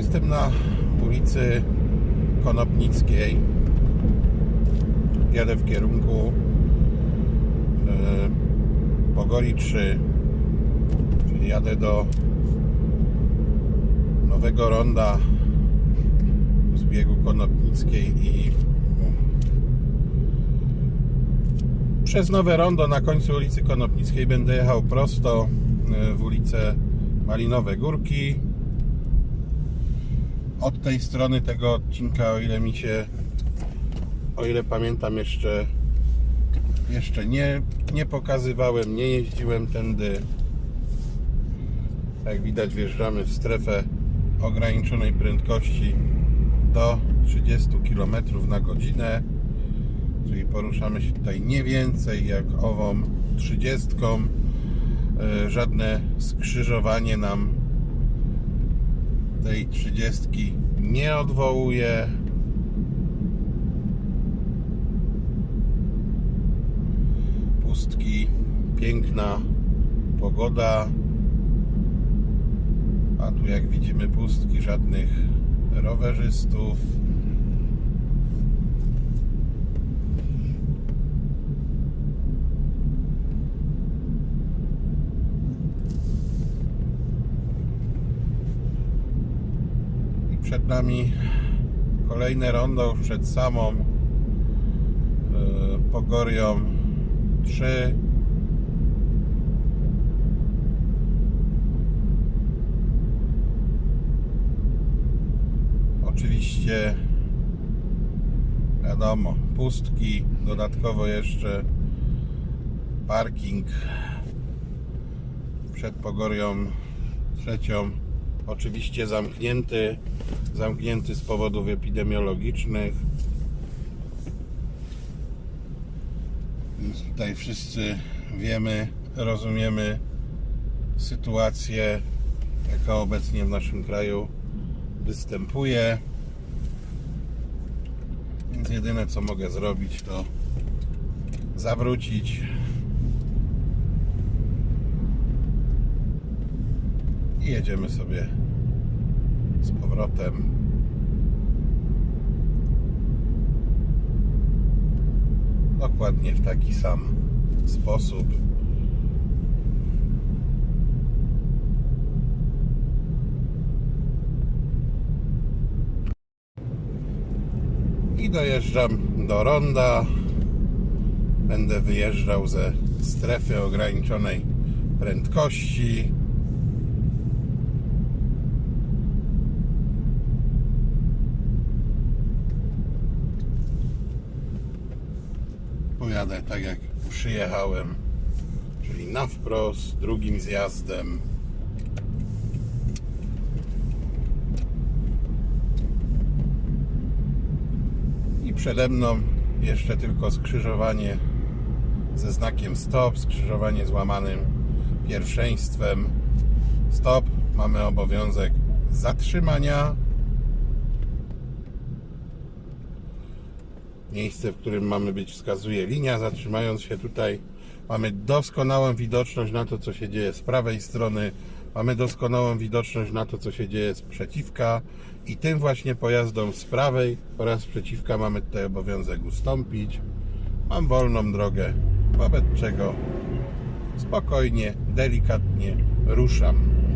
Jestem na ulicy Konopnickiej. Jadę w kierunku e, Pogori 3. Czyli jadę do nowego ronda z biegu Konopnickiej i przez nowe rondo na końcu ulicy Konopnickiej będę jechał prosto e, w ulicę Malinowe Górki. Od tej strony tego odcinka, o ile mi się, o ile pamiętam, jeszcze, jeszcze nie, nie pokazywałem, nie jeździłem tędy. Jak widać, wjeżdżamy w strefę ograniczonej prędkości do 30 km na godzinę czyli poruszamy się tutaj nie więcej jak ową 30. E, Żadne skrzyżowanie nam tej 30 nie odwołuje. Pustki, piękna pogoda. A tu jak widzimy pustki, żadnych rowerzystów. I przed nami kolejne rondo przed samą e, Pogorią. 3 Oczywiście wiadomo, pustki, dodatkowo jeszcze parking przed Pogorią trzecią oczywiście zamknięty zamknięty z powodów epidemiologicznych. Więc tutaj wszyscy wiemy, rozumiemy sytuację jaka obecnie w naszym kraju występuje. Więc jedyne co mogę zrobić to zawrócić i jedziemy sobie z powrotem. Dokładnie w taki sam sposób. I dojeżdżam do ronda. Będę wyjeżdżał ze strefy ograniczonej prędkości. Pojadę tak jak przyjechałem, czyli na wprost, drugim zjazdem. I przede mną jeszcze tylko skrzyżowanie ze znakiem stop, skrzyżowanie z łamanym pierwszeństwem. Stop, mamy obowiązek zatrzymania. Miejsce, w którym mamy być, wskazuje linia. Zatrzymając się tutaj, mamy doskonałą widoczność na to, co się dzieje z prawej strony. Mamy doskonałą widoczność na to, co się dzieje z przeciwka. I tym właśnie pojazdom z prawej oraz przeciwka mamy tutaj obowiązek ustąpić. Mam wolną drogę, wobec czego spokojnie, delikatnie ruszam.